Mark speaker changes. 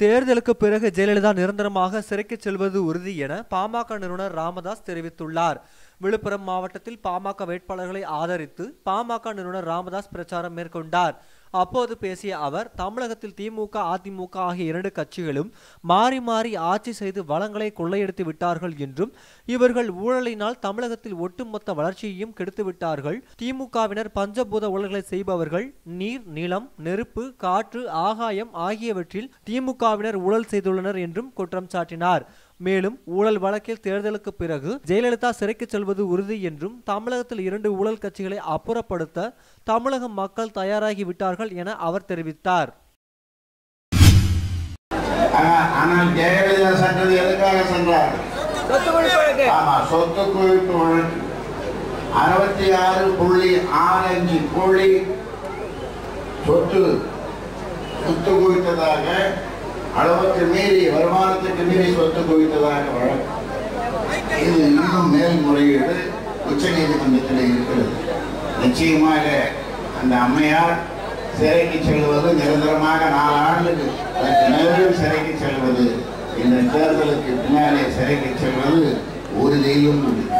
Speaker 1: தேர்தலுக்கு பிறகு ஜெயலலிதா நிரந்தரமாக சிறைக்கு செல்வது உறுதி என பாமக நிறுவனர் ராமதாஸ் தெரிவித்துள்ளார். விழுப்புரம் மாவட்டத்தில் பாமக வேட்பாளர்களை ஆதரித்து பாமக நிறுவனர் ராமதாஸ் பிரச்சாரம் மேற்கொண்டார். அப்போது பேசிய அவர் தமிழகத்தில் திமுக அதிமுக ஆகிய இரண்டு கட்சிகளும் மாறி மாறி ஆட்சி செய்து வளங்களை கொள்ளையடித்து விட்டார்கள் என்றும் இவர்கள் ஊழலினால் தமிழகத்தில் ஒட்டுமொத்த வளர்ச்சியையும் கெடுத்து விட்டார்கள். திமுகவினர் பஞ்சபூத ஊழல்களை செய்பவர்கள் நீர் நிலம் நெருப்பு காற்று ஆகாயம் ஆகியவற்றில் திமுகவினர் ஊழல் செய்துள்ளனர் என்றும் குற்றம் சாட்டினார். மேலும் ஊழல் வழக்கில் தேர்தலுக்கு பிறகு ஜெயலலிதா சிறைக்கு செல்வது உறுதி என்றும் தமிழகத்தில் இரண்டு ஊழல் கட்சிகளை அப்புறப்படுத்த தமிழக மக்கள் தயாராகி விட்டார்கள் என அவர் தெரிவித்தார்.
Speaker 2: ஆனா- ஆனால் ஜெயலலிதா சென்றது எதுக்காக சென்றார்? ஆமா சொத்து குவிப்பு வழக்கு. அறுபத்தி ஆறு புள்ளி ஆறு அஞ்சு கோடி சொத்து சொத்து குவித்ததாக அளவுக்கு மீறி வருமானத்துக்கு சொத்து குவித்ததாக வழக்கு இது இன்னும் மேல்முறையீடு உச்ச நீதிமன்றத்தில் இருக்கிறது. நிச்சயமாக அந்த அம்மையார் சிறைக்கு செல்வது நிரந்தரமாக நாலு ஆண்டுக்கு சிறைக்கு செல்வது இந்த தேர்தலுக்கு பின்னாலே சிறைக்கு செல்வது உறுதியிலும் முடியும்